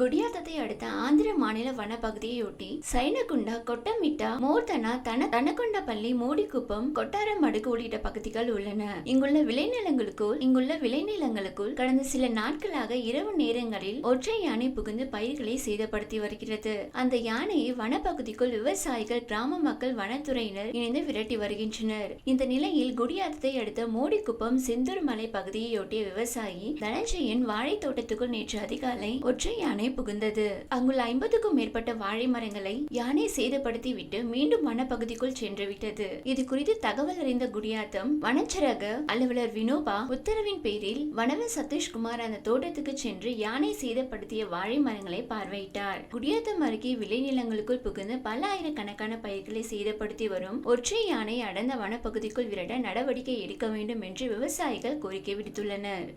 குடியாத்தத்தை அடுத்த ஆந்திர மாநில வனப்பகுதியையொட்டி சைனகுண்டா கொட்டமிட்டா மோர்தனா தன தனகொண்டப்பள்ளி மோடிக்குப்பம் கொட்டாரம் அடுக்கு உள்ளிட்ட பகுதிகள் உள்ளன. இங்குள்ள விளைநிலங்களுக்குள் இங்குள்ள விளைநிலங்களுக்குள் கடந்த சில நாட்களாக இரவு நேரங்களில் ஒற்றை யானை புகுந்து பயிர்களை சேதப்படுத்தி வருகிறது. அந்த யானையை வனப்பகுதிக்குள் விவசாயிகள் கிராம மக்கள் வனத்துறையினர் இணைந்து விரட்டி வருகின்றனர். இந்த நிலையில் குடியாத்தத்தை அடுத்த மோடிக்குப்பம் செந்தூர் மலை பகுதியையொட்டிய விவசாயி தனஞ்சயன் வாழை தோட்டத்துக்குள் நேற்று அதிகாலை ஒற்றை யானை புகுந்தது. அங்குள்ள ஐம்பதுக்கும் மேற்பட்ட வாழை மரங்களை யானை சேதப்படுத்தி விட்டு மீண்டும் வனப்பகுதிக்குள் சென்று விட்டது இது குறித்து தகவல் அறிந்த குடியாத்தம் வனச்சரக அலுவலர் வினோபா உத்தரவின் பேரில் வனவன் சதீஷ்குமார் அந்த தோட்டத்துக்கு சென்று யானை சேதப்படுத்திய வாழை மரங்களை பார்வையிட்டார். குடியாத்தம் அருகே விளைநிலங்களுக்குள் புகுந்து பல ஆயிரக்கணக்கான பயிர்களை சேதப்படுத்தி வரும் ஒற்றை யானை அடர்ந்த வனப்பகுதிக்குள் விரட நடவடிக்கை எடுக்க வேண்டும் என்று விவசாயிகள் கோரிக்கை விடுத்துள்ளனர்.